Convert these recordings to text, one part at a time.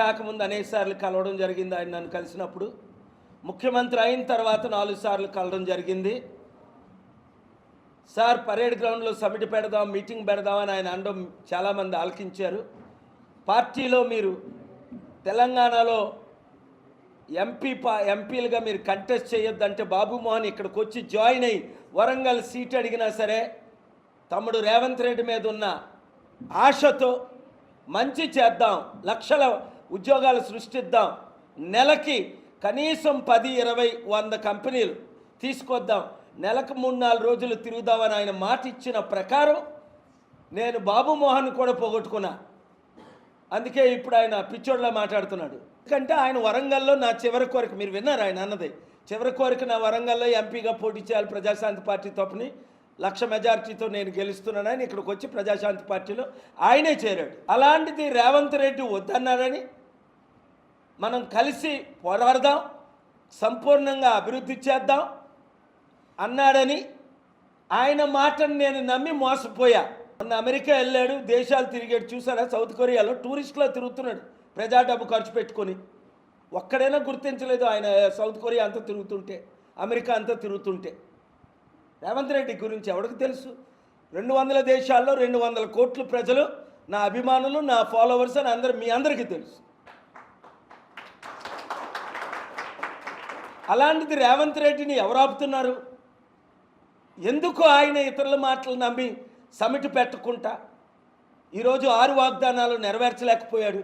కాకముందు అనేక సార్లు కలవడం జరిగింది. ఆయన నన్ను కలిసినప్పుడు ముఖ్యమంత్రి అయిన తర్వాత నాలుగు సార్లు కలవడం జరిగింది. సార్ పరేడ్ గ్రౌండ్లో సమిటి పెడదాం మీటింగ్ పెడదామని ఆయన అనడం చాలామంది ఆలకించారు. పార్టీలో మీరు తెలంగాణలో ఎంపీ పా ఎంపీలుగా మీరు కంటెస్ట్ చేయొద్దంటే బాబుమోహన్ ఇక్కడికి వచ్చి జాయిన్ అయ్యి వరంగల్ సీట్ అడిగినా సరే తమ్ముడు రేవంత్ రెడ్డి మీద ఉన్న ఆశతో మంచి చేద్దాం. లక్షల ఉద్యోగాలు సృష్టిద్దాం. నెలకి కనీసం పది ఇరవై వంద కంపెనీలు తీసుకొద్దాం. నెలకు మూడు నాలుగు రోజులు తిరుగుదామని ఆయన మాట ఇచ్చిన ప్రకారం నేను బాబు మోహన్ కూడా పోగొట్టుకున్నా. అందుకే ఇప్పుడు ఆయన పిచ్చోడ్లా మాట్లాడుతున్నాడు. ఎందుకంటే ఆయన వరంగల్లో నా చివరి కోరిక మీరు విన్నారు ఆయన అన్నది? చివరి కోరిక నా వరంగల్లో ఎంపీగా పోటీ చేయాలి ప్రజాశాంతి పార్టీ తప్పుని లక్ష మెజార్టీతో నేను గెలుస్తున్నానని ఇక్కడికి వచ్చి ప్రజాశాంతి పార్టీలో ఆయనే చేరాడు. అలాంటిది రేవంత్ రెడ్డి వద్దన్నారని మనం కలిసి పోరాడదాం సంపూర్ణంగా అభివృద్ధి చేద్దాం అన్నాడని ఆయన మాటను నేను నమ్మి మోసపోయా. మొన్న అమెరికా వెళ్ళాడు దేశాలు తిరిగాడు. చూసారా? సౌత్ కొరియాలో టూరిస్టులో తిరుగుతున్నాడు. ప్రజా డబ్బు ఖర్చు పెట్టుకొని. ఒక్కడైనా గుర్తించలేదు ఆయన సౌత్ కొరియా అంతా తిరుగుతుంటే అమెరికా అంతా తిరుగుతుంటే. రేవంత్ రెడ్డి గురించి ఎవరికి తెలుసు? రెండు వందల దేశాల్లో రెండు వందల కోట్ల ప్రజలు నా అభిమానులు నా ఫాలోవర్స్ అని అందరు మీ అందరికీ తెలుసు. అలాంటిది రేవంత్ రెడ్డిని ఎవరు ఆపుతున్నారు? ఎందుకు ఆయన ఇతరుల మాటలు నమ్మి సమిటి పెట్టకుండా ఈరోజు ఆరు వాగ్దానాలు నెరవేర్చలేకపోయాడు?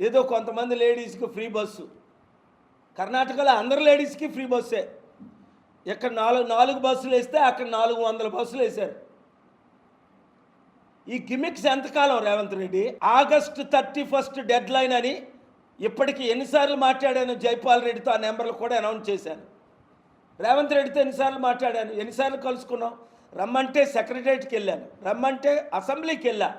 ఏదో కొంతమంది లేడీస్కి ఫ్రీ బస్సు. కర్ణాటకలో అందరు లేడీస్కి ఫ్రీ బస్సే. ఇక్కడ నాలుగు నాలుగు బస్సులు వేస్తే అక్కడ నాలుగు వందల బస్సులు వేశారు. ఈ గిమిక్స్ ఎంతకాలం Revanth Reddy? August thirty first deadline అని ఇప్పటికి ఎన్నిసార్లు మాట్లాడాను జైపాల్ రెడ్డితో ఆ నెంబర్లు కూడా అనౌన్స్ చేశాను. రేవంత్ రెడ్డితో ఎన్నిసార్లు మాట్లాడాను. ఎన్నిసార్లు కలుసుకున్నాం? రమ్మంటే సెక్రటరియట్కి వెళ్ళాను. రమ్మంటే అసెంబ్లీకి వెళ్ళా.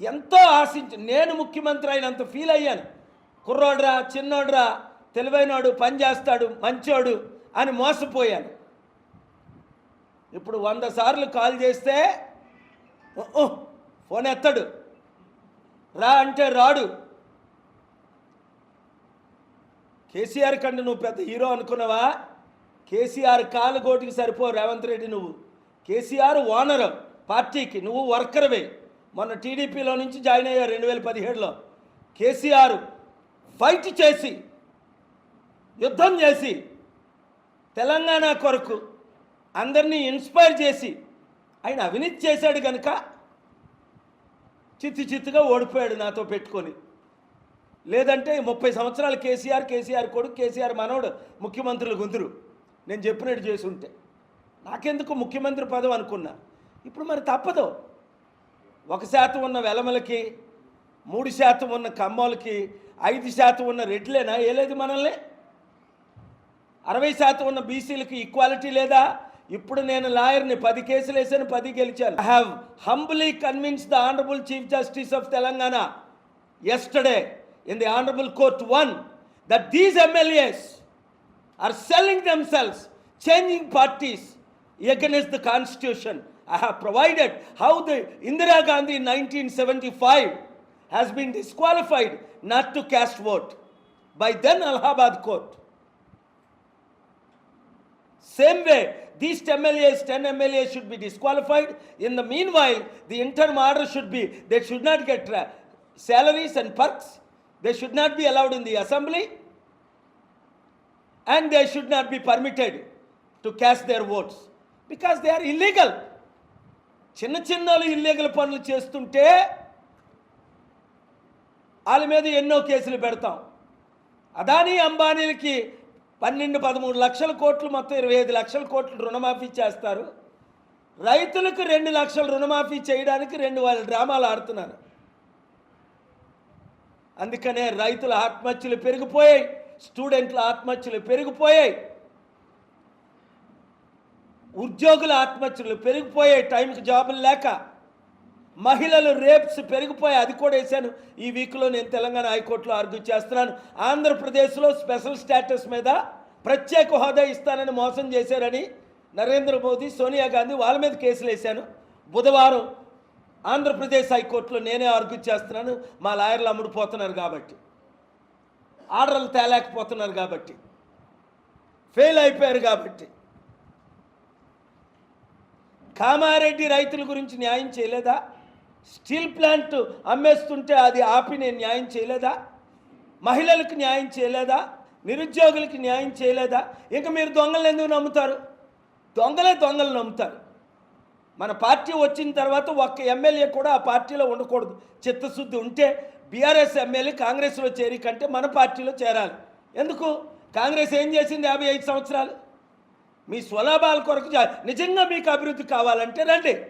ఎంతో ఆశించి నేను ముఖ్యమంత్రి అయినంత ఫీల్ అయ్యాను. కుర్రోడ్రా చిన్నోడ్రా తెలివైనోడు పని చేస్తాడు మంచోడు అని మోసపోయాను. ఇప్పుడు వంద సార్లు కాల్ చేస్తే ఫోన్ ఎత్తాడు. రా అంటే రాడు. కేసీఆర్ కంటే నువ్వు పెద్ద హీరో అనుకున్నావా? కేసీఆర్ కాలుగోటికి సరిపో రేవంత్ రెడ్డి నువ్వు. కేసీఆర్ ఓనర్ పార్టీకి నువ్వు వర్కర్వే. మొన్న టీడీపీలో నుంచి జాయిన్ అయ్యావు రెండు వేల పదిహేడులో. కేసీఆర్ ఫైట్ చేసి యుద్ధం చేసి తెలంగాణ కొరకు అందరినీ ఇన్స్పైర్ చేసి ఆయన అవినీతి చేశాడు కనుక చిత్తి చిత్తుగా ఓడిపోయాడు నాతో పెట్టుకొని. లేదంటే ముప్పై సంవత్సరాలు కేసీఆర్ కేసీఆర్ కొడుకు కేసీఆర్ మనవడు ముఖ్యమంత్రులు గుంతురు నేను చెప్పినట్టు చేసి ఉంటే. నాకెందుకు ముఖ్యమంత్రి పదవి అనుకున్నా? ఇప్పుడు మరి తప్పదు. ఒక శాతం ఉన్న వెలమలకి మూడు శాతం ఉన్న కమ్మలకి ఐదు శాతం ఉన్న రెడ్లేనా ఏలేదు మనల్ని. అరవై శాతం ఉన్న బీసీలకు ఈక్వాలిటీ లేదా? ఇప్పుడు నేను లాయర్ని పది కేసులు వేసాను పది గెలిచాను I have humbly convince the honourable chief justice of Telangana yesterday in the honourable court one that these MLAs are selling themselves, changing parties against the constitution. I have provided how the Indira Gandhi in 1975 has been disqualified not to cast vote by then Allahabad court. same way these MLAs ten MLA should be disqualified in the meanwhile the interim order should be they should not get salaries and perks they should not be allowed in the assembly and they should not be permitted to cash their votes because they are illegal చిన్న చిన్నలు illegal పనులు చేస్తుంటే వాళ్ళ మీద ఎన్నో కేసులు పెడతాం. అదానీ అంబానీలకి పన్నెండు పదమూడు లక్షల కోట్లు మొత్తం ఇరవై ఐదు లక్షల కోట్లు రుణమాఫీ చేస్తారు. రైతులకు రెండు లక్షల రుణమాఫీ చేయడానికి రెండు వాళ్ళ డ్రామాలు ఆడుతున్నారు. అందుకనే రైతుల ఆత్మహత్యలు పెరిగిపోయాయి స్టూడెంట్ల ఆత్మహత్యలు పెరిగిపోయాయి ఉద్యోగుల ఆత్మహత్యలు పెరిగిపోయాయి టైంకి జాబులు లేక. మహిళలు రేప్స్ పెరిగిపోయి అది కూడా వేశాను. ఈ వీక్లో నేను తెలంగాణ హైకోర్టులో ఆర్గ్యూ చేస్తున్నాను. ఆంధ్రప్రదేశ్లో స్పెషల్ స్టేటస్ మీద ప్రత్యేక హోదా ఇస్తానని మోసం చేశారని నరేంద్ర మోదీ సోనియా గాంధీ వాళ్ళ మీద కేసులు వేశాను. బుధవారం ఆంధ్రప్రదేశ్ హైకోర్టులో నేనే ఆర్గ్యూ చేస్తున్నాను. మా లాయర్లు అమ్ముడుపోతున్నారు కాబట్టి. ఆర్డర్లు తేలేకపోతున్నారు కాబట్టి. ఫెయిల్ అయిపోయారు కాబట్టి. కామారెడ్డి రైతుల గురించి న్యాయం చేయలేదా? స్టీల్ ప్లాంట్ అమ్మేస్తుంటే అది ఆపి నేను న్యాయం చేయలేదా? మహిళలకు న్యాయం చేయలేదా? నిరుద్యోగులకి న్యాయం చేయలేదా? ఇంకా మీరు దొంగలు ఎందుకు నమ్ముతారు? దొంగలే దొంగలు నమ్ముతారు. మన పార్టీ వచ్చిన తర్వాత ఒక్క ఎమ్మెల్యే కూడా ఆ పార్టీలో ఉండకూడదు. చిత్తశుద్ధి ఉంటే బీఆర్ఎస్ ఎమ్మెల్యే కాంగ్రెస్లో చేరి కంటే మన పార్టీలో చేరాలి. ఎందుకు? కాంగ్రెస్ ఏం చేసింది యాభై ఐదు సంవత్సరాలు? మీ స్వలాభాల కొరకు నిజంగా మీకు అభివృద్ధి కావాలంటే రండి.